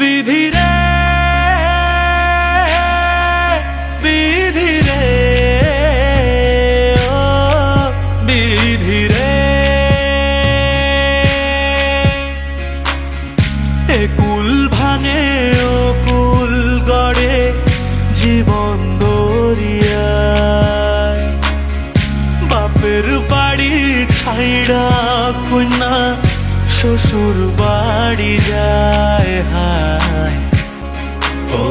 വിധിരേ വിധിരേ ഓ വിധിരേ শ্বশুর বাড়ি যায় হায়। ও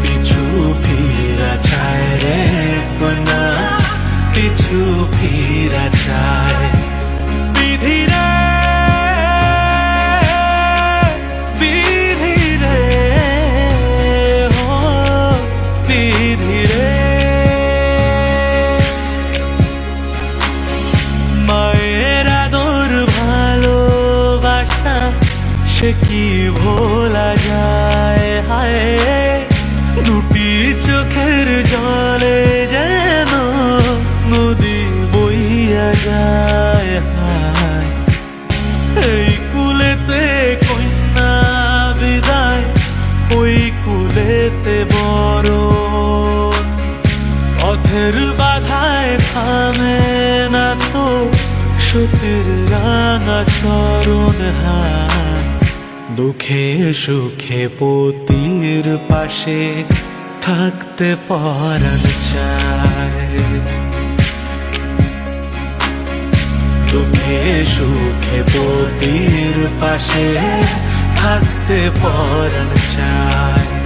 পিছু ফিরা চায় রে কোনা পিছু ফিরা চায় সে কি ভোলা যায়? হায়, দুটি চোখের জলে যেন নদী বইয়া যায়। হায়, এই কুলেতে কন্যা বিদায়, ওই কুলেতে বড় পথের বাধায় থামে না তো সতীর রাঙা চরণ। হায় দুঃখে সুখে পতির পাশে থাকতে পারান চায়। দুঃখে সুখে পতির পাশে থাকতে পারান চায়।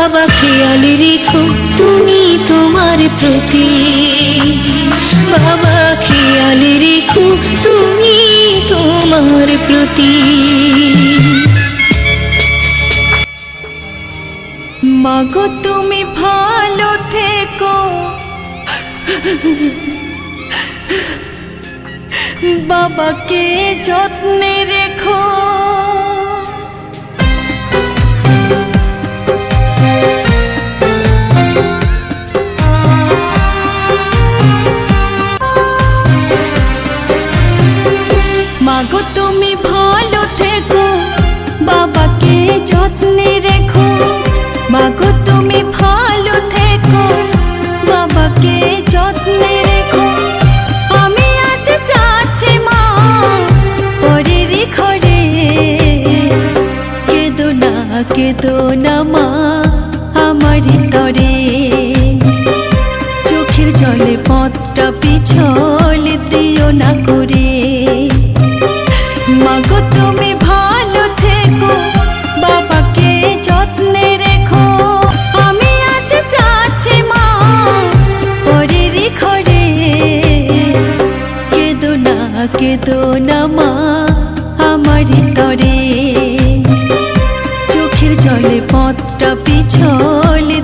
বাবা খেয়াল রেখো, তুমি তোমার প্রতি। বাবা খেয়াল রেখো, তুমি তোমার প্রতি। মাগো, তুমি ভালো থেকো। বাবাকে যত্নে রেখো। মাগো তুমি ভালো থেকো। বাবাকে যত্নে রেখো। মাগো তুমি ভালো থেকো। বাবাকে যত্নে রেখো। আমি আজ যাচ্ছি মা, পরের ঘরে। কেদো না কেদো না মা, আমার তরে। চোখের জলে পথটা পিছল দিও না করে। মাগো, তুমি ভালো থেকো। যত্নে রেখো। আমি কেদো না কেদো না মা, আমার তরে। চোখের জলে পথটা পিছল